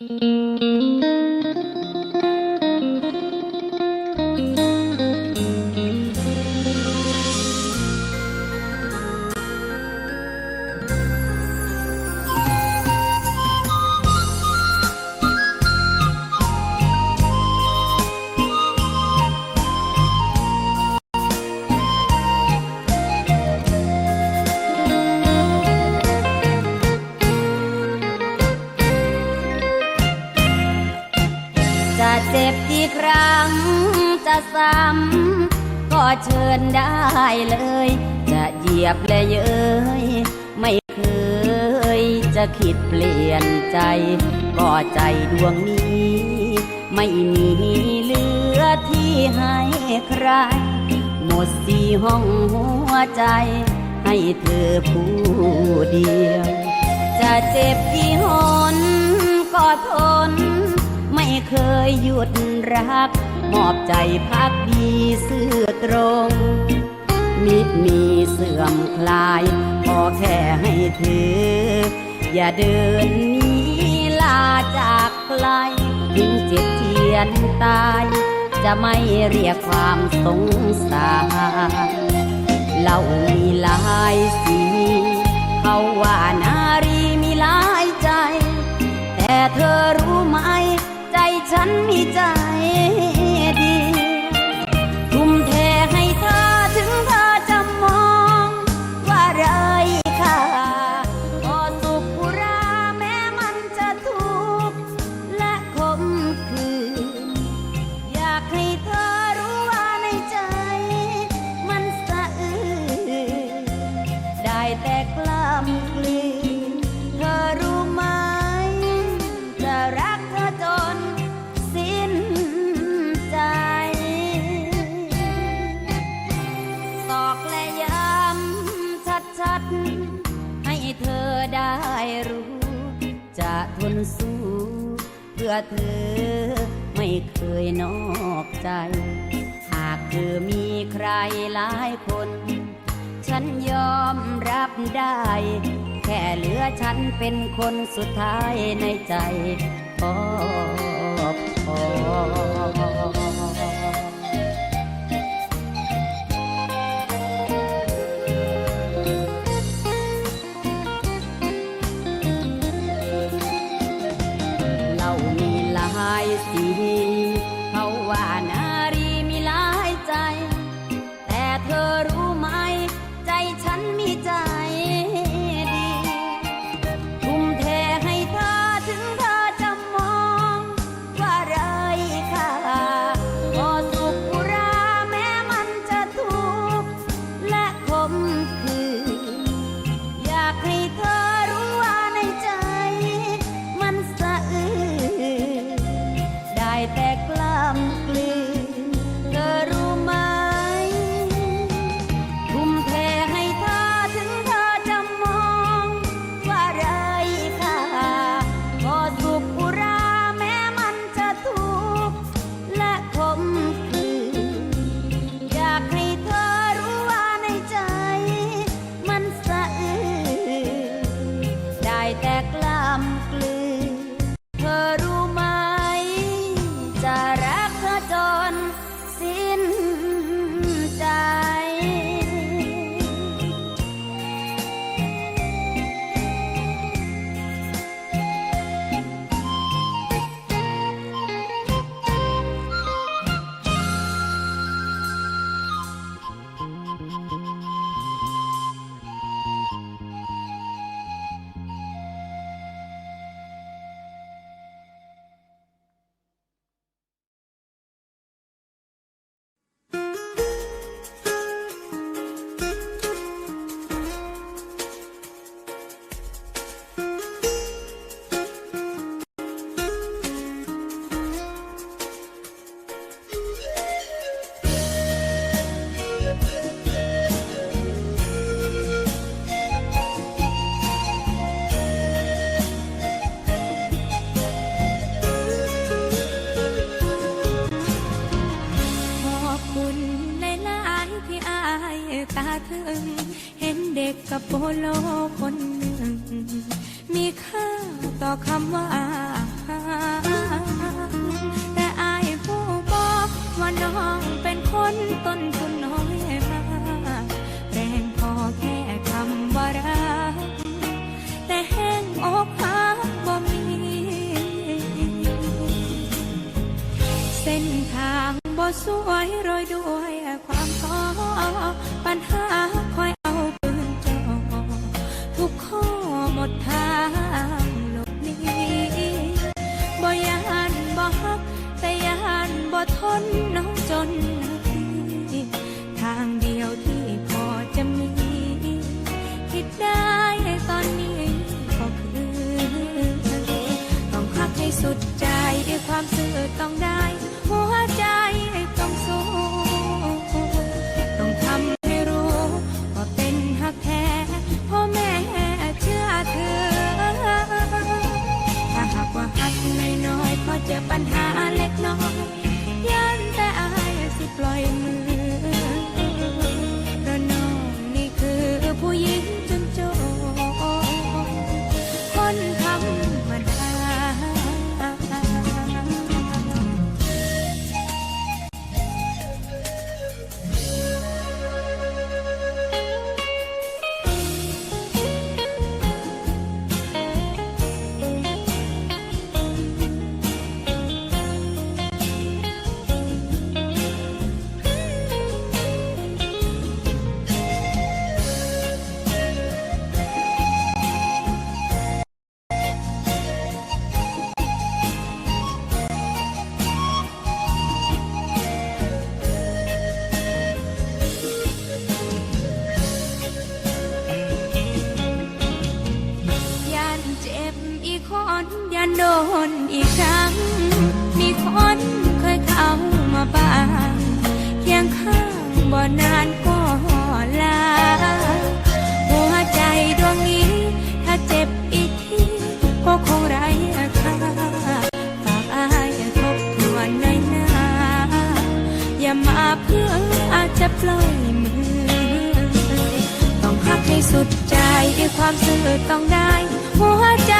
จ เจ็บกี่ครั้งจะซ้ำก็เชิญได้เลย จะเหยียบและเย้ยไม่เคยจะคิดเปลี่ยนใจ ก็ใจดวงนี้ ไม่มีเหลือที่ให้ใคร หมดสี่ห้องหัวใจให้เธอผู้เดียว จะเจ็บกี่หนก็ทน เคยหยุดรัก มอบใจพักดีซื่อตรงมิมีเสื่อมคลาย พอแค่ให้เธออย่าเดินหนีลาจากไกลถึงเจ็บเทียนตาย จะไม่เรียกความสงสารเรามีหลายสี เขาว่านารีมีหลายใจ แต่เธอรู้ไหม ฉันมีใจ คนสู้ เพื่อเธอไม่เคยนอกใจ หากเธอมีใครหลายคน ฉันยอมรับได้ แค่เหลือฉันเป็นคนสุดท้ายในใจพอพอา ตาถึง เห็นเด็กกับโปโลคนหนึ่ง มีค่าต่อคำว่าอาแต่อายผู้บอกว่าน้องเป็นคนต้นทุนน้อยมากแรงพอแค่คำว่ารักแต่แห้งอกหักบ่มี เส้นทางบ่สวยรอยดู ความซื่อต้องได้ อย่ามาเพื่ออาจจะปล่อยมือ ต้องพักให้สุดใจความซื่อต้องได้ หัวใจ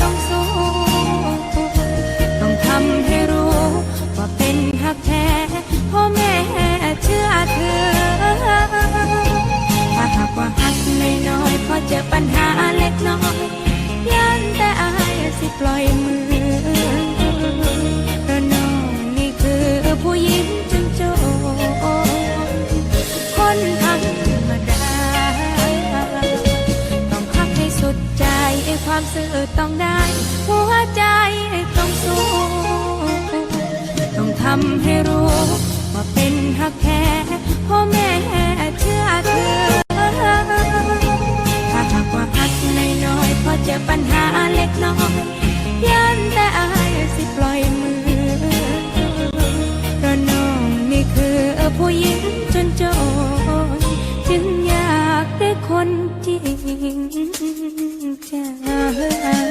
ต้องสู้ต้องทำให้รู้ ว่าเป็นหักแท้พ่อแม่เชื่อเธอถ้าหากว่าหักน้อยๆพอเจอปัญหาเล็กน้อยยันแต่อายสิปล่อยมือ ซื่อต้องได้ หัวใจต้องสู้ ต้องทำให้รู้ ว่าเป็นหักแท้พ่อแม่เชื่อเธอถ้าหากว่าหักน้อยๆพอเจอปัญหาเล็กน้อยยันแต่อายสิปล่อยมือเพราะน้องนี่คือผู้หญิงจนจรจึงอยากได้คนจริง ใจ